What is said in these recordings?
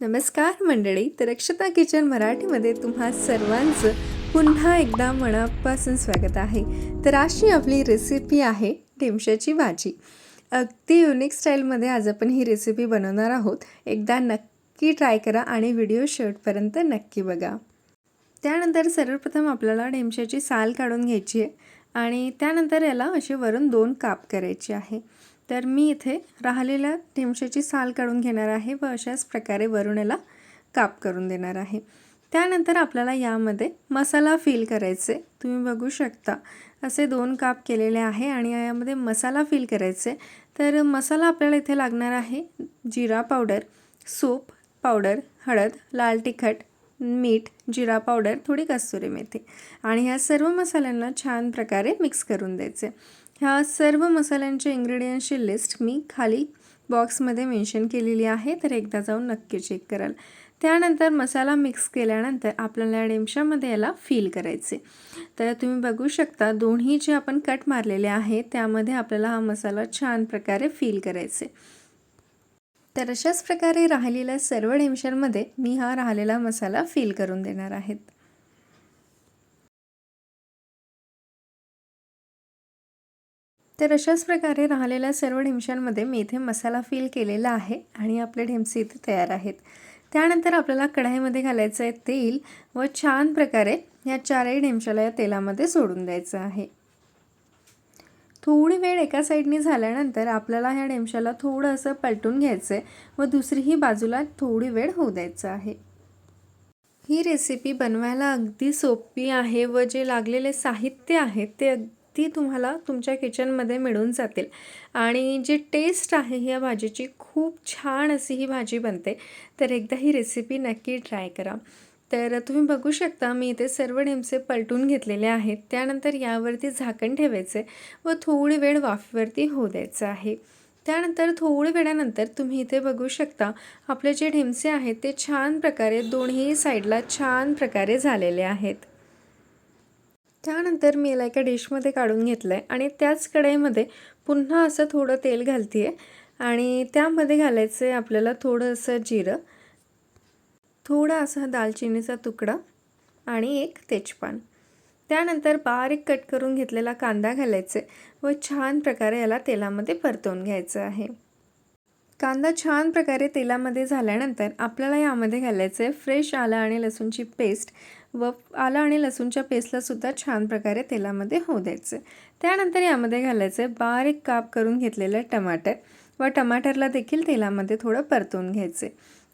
नमस्कार मंडळी तर अक्षता किचन मराठीमध्ये तुम्हा सर्वांचं पुन्हा एकदा मनापासून स्वागत आहे. तर आजची आपली रेसिपी आहे ढेमशाची भाजी. अगदी युनिक स्टाईलमध्ये आज आपण ही रेसिपी बनवणार आहोत. एकदा नक्की ट्राय करा आणि व्हिडिओ शेवटपर्यंत नक्की बघा. त्यानंतर सर्वप्रथम आपल्याला ढेमशाची साल काढून घ्यायची आहे आणि त्यानंतर याला असे वरून दोन काप करायचे आहे. तर मी इथे राहिलेल्या ढेमशाची साल काढून घेणार आहे व अशाच प्रकारे वरून याला काप करून देणार आहे. त्यानंतर आपल्याला यामध्ये मसाला फिल करायचे. तुम्ही बघू शकता असे दोन काप केलेले आहे आणि यामध्ये मसाला फिल करायचे. तर मसाला आपल्याला इथे लागणार आहे जिरा पावडर सूप पावडर हळद लाल तिखट मीठ जिरा पावडर थोडी कस्तुरी मेथी आणि ह्या सर्व मसाल्यांना छान प्रकारे मिक्स करून द्यायचे. ह्या सर्व मसाल्यांच्या इंग्रेडियंट्सची लिस्ट मी खाली बॉक्समध्ये मेन्शन केलेली आहे तर एकदा जाऊन नक्की चेक कराल. त्यानंतर मसाला मिक्स केल्यानंतर आपल्याला या डेमशामध्ये याला फील करायचे. तर तुम्ही बघू शकता दोन्ही जे आपण कट मारलेले आहे त्यामध्ये आपल्याला हा मसाला छान प्रकारे फील करायचे. तर अशाच प्रकारे राहिलेल्या सर्व डेमशांमध्ये मी हा राहिलेला मसाला फील करून देणार आहेत तर अशाच प्रकारे राहिलेल्या सर्व ढेमशांमध्ये मी इथे मसाला फिल केलेला आहे आणि आपले ढेमसे इथे तयार आहेत. त्यानंतर आपल्याला कढाईमध्ये घालायचं आहे तेल व छान प्रकारे या चारही ढेमशाला या तेलामध्ये सोडून द्यायचं आहे. थोडी वेळ एका साईडनी झाल्यानंतर आपल्याला ह्या ढेमशाला थोडं असं पलटून घ्यायचं आहे व दुसरीही बाजूला थोडी वेळ होऊ द्यायचं आहे. ही रेसिपी बनवायला अगदी सोपी आहे व जे लागलेले साहित्य आहे ते ती तुम्हाला तुमच्या किचनमध्ये मिळून जातील. आणि जी टेस्ट आहे ह्या भाजीची खूप छान अशी ही भाजी बनते. तर एकदा ही रेसिपी नक्की ट्राय करा. तर तुम्ही बघू शकता मी इथे सर्व ढेमसे पलटून घेतलेले आहेत. त्यानंतर यावरती झाकण ठेवायचे व थोडी वेळ वाफेवरती होऊ द्यायचं आहे. त्यानंतर थोड्या वेळानंतर तुम्ही इथे बघू शकता आपले जे ढेमसे आहेत ते छान प्रकारे दोन्ही साईडला छान प्रकारे झालेले आहेत. त्यानंतर मी याला एका डिशमध्ये काढून घेतलं आहे आणि त्याच कढईमध्ये पुन्हा असं थोडं तेल घालते आहे आणि त्यामध्ये घालायचं आहे आपल्याला थोडं असं जिरं थोडा असा दालचिनीचा तुकडा आणि एक तेजपान. त्यानंतर बारीक कट करून घेतलेला कांदा घालायचे व छान प्रकारे याला तेलामध्ये परतवून घ्यायचं आहे. कांदा छान प्रकारे तेलामध्ये झाल्यानंतर आपल्याला यामध्ये घालायचं आहे फ्रेश आलं आणि लसूणची पेस्ट व आलं आणि लसूणच्या पेस्टलासुद्धा छान प्रकारे तेलामध्ये होऊ द्यायचं. त्यानंतर यामध्ये घालायचं आहे बारीक काप करून घेतलेलं टमाटर व टमाटरला देखील तेलामध्ये थोडं परतवून घ्यायचे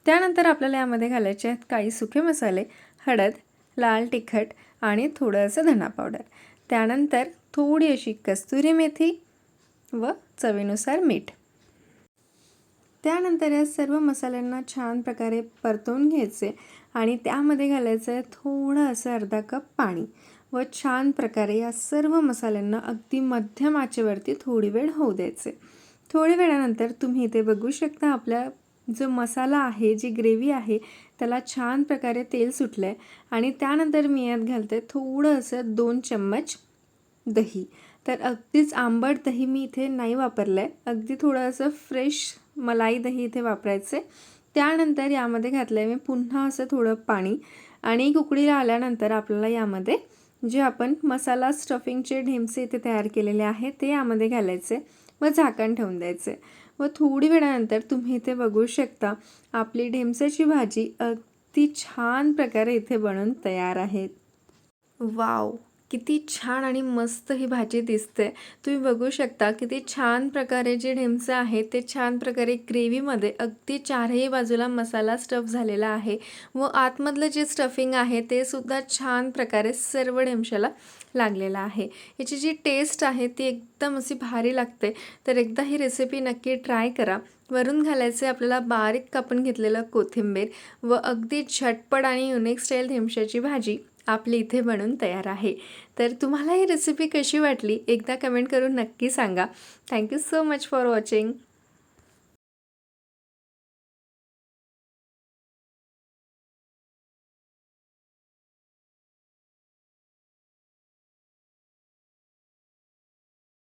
त्यानंतर आपल्याला यामध्ये घालायचे आहेत काही सुके मसाले हळद लाल तिखट आणि थोडं असं धना पावडर. त्यानंतर थोडी अशी कस्तुरी मेथी व चवीनुसार मीठ. त्यानंतर या सर्व मसाल्यांना छान प्रकारे परतवून घ्यायचे आणि त्यामध्ये घालायचं आहे थोडं असं अर्धा कप पाणी व छान प्रकारे या सर्व मसाल्यांना अगदी मध्यम आचेवरती थोडी वेळ होऊ द्यायचे. थोडी वेळानंतर तुम्ही इथे बघू शकता आपल्या जो मसाला आहे जी ग्रेव्ही आहे त्याला छान प्रकारे तेल सुटलं आहे आणि त्यानंतर मी यात घालते थोडं असं दोन चम्मच दही. तर अगदीच आंबट दही मी इथे नाही वापरलं आहे अगदी थोडं असं फ्रेश मलाई दही इथे वापरायचे. त्यानंतर यामध्ये घातलं आहे मी पुन्हा असं थोडं पाणी आणि उकडीला आल्यानंतर आपल्याला यामध्ये जे आपण मसाला स्टफिंगचे ढेमसे इथे तयार केलेले आहे ते यामध्ये घालायचे व झाकण ठेवून द्यायचे. व थोडी वेळानंतर तुम्ही इथे बघू शकता आपली ढेमसाची भाजी अगदी छान प्रकारे इथे बनून तयार आहे. वाव! किती छान आणि मस्त ही भाजी दिसते. तुम्ही बघू शकता किती छान प्रकारे जे ढेमसं आहे ते छान प्रकारे ग्रेव्हीमध्ये अगदी चारही बाजूला मसाला स्टफ झालेला आहे. व आतमधलं जे स्टफिंग आहे ते सुद्धा छान प्रकारे सर्व ढेमशाला लागलेलं आहे. याची जी टेस्ट आहे ती एकदम अशी भारी लागते. तर एकदा ही रेसिपी नक्की ट्राय करा. वरून घालायचे आपल्याला बारीक कापून घेतलेलं कोथिंबीर व अगदी झटपट आणि युनिक स्टाईल ढेमशाची भाजी. आपली इथे बनून तयार आहे. तर तुम्हाला ही रेसिपी कशी वाटली? एकदा कमेंट करून नक्की सांगा. Thank you so much for watching